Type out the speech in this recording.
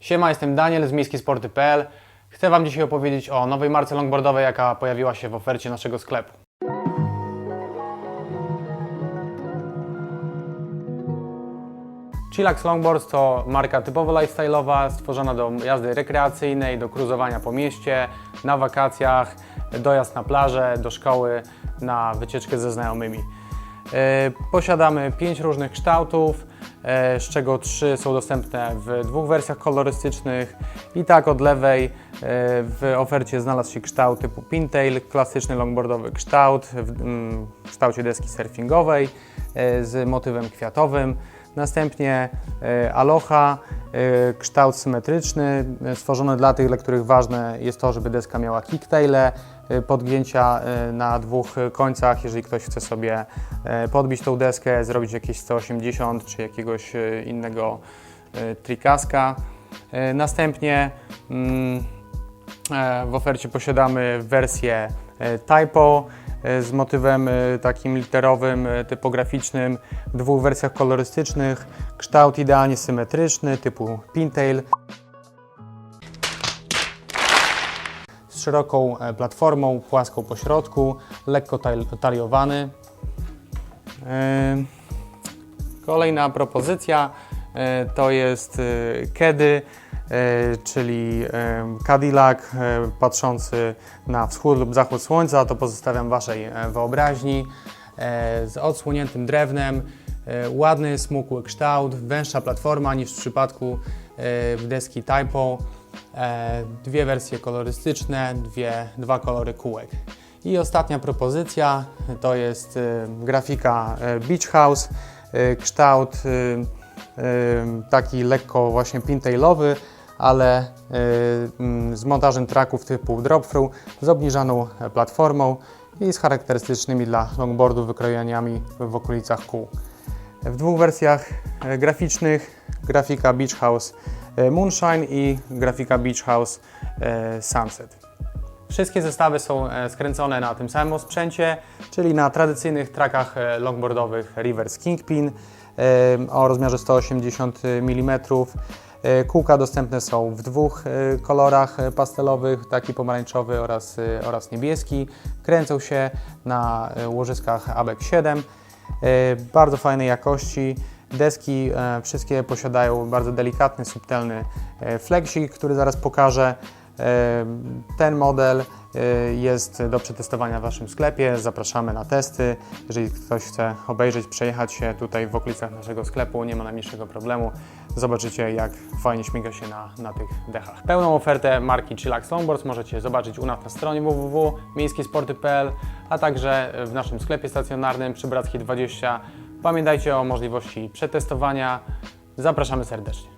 Siema, jestem Daniel z miejskisporty.pl. Chcę Wam dzisiaj opowiedzieć o nowej marce longboardowej, jaka pojawiła się w ofercie naszego sklepu. Chillax Longboards to marka typowo lifestyle'owa, stworzona do jazdy rekreacyjnej, do cruzowania po mieście, na wakacjach, dojazd na plażę, do szkoły, na wycieczkę ze znajomymi. E, Posiadamy pięć różnych kształtów, z czego trzy są dostępne w dwóch wersjach kolorystycznych. I tak od lewej e, w ofercie znalazł się kształt typu Pintail, klasyczny longboardowy kształt w mm, kształcie deski surfingowej e, z motywem kwiatowym. Następnie e, Aloha, e, kształt symetryczny, e, stworzony dla tych, dla których ważne jest to, żeby deska miała kicktaile, podgięcia na dwóch końcach, jeżeli ktoś chce sobie podbić tą deskę, zrobić jakieś 180 czy jakiegoś innego trikaska. Następnie mm, W ofercie posiadamy wersję typo z motywem e, takim literowym, e, typograficznym w dwóch wersjach kolorystycznych. Kształt idealnie symetryczny typu pintail z szeroką e, platformą, płaską po środku, lekko tal- taliowany. E, Kolejna propozycja e, to jest e, Kedy, e, czyli e, Cadillac e, patrzący na wschód lub zachód słońca. To pozostawiam Waszej e, wyobraźni. E, Z odsłoniętym drewnem, e, ładny, smukły kształt, węższa platforma niż w przypadku e, deski Typo. E, Dwie wersje kolorystyczne, dwie, dwa kolory kółek. I ostatnia propozycja to jest e, grafika e, Beach House, e, kształt e, e, taki lekko właśnie pintailowy, ale e, mm, z montażem traków typu drop-through, z obniżaną e, platformą i z charakterystycznymi dla longboardu wykrojeniami w okolicach kół. W dwóch wersjach e, graficznych grafika Beach House e, Moonshine i grafika Beach House Sunset. Wszystkie zestawy są skręcone na tym samym osprzęcie, czyli na tradycyjnych trakach longboardowych Reverse Kingpin o rozmiarze 180 mm. E, Kółka dostępne są w dwóch e, kolorach pastelowych, taki pomarańczowy oraz, e, oraz niebieski. Kręcą się na łożyskach ABEC 7. E, Bardzo fajnej jakości. Deski wszystkie posiadają bardzo delikatny, subtelny fleksik, który zaraz pokażę. Ten model jest do przetestowania w Waszym sklepie. Zapraszamy na testy. Jeżeli ktoś chce obejrzeć, przejechać się tutaj w okolicach naszego sklepu, nie ma najmniejszego problemu. Zobaczycie, jak fajnie śmiga się na, na tych dechach. Pełną ofertę marki Chillax Longboards możecie zobaczyć u nas na stronie www.miejskiesporty.pl, a także w naszym sklepie stacjonarnym przy Brackiej 20. Pamiętajcie o możliwości przetestowania. Zapraszamy serdecznie.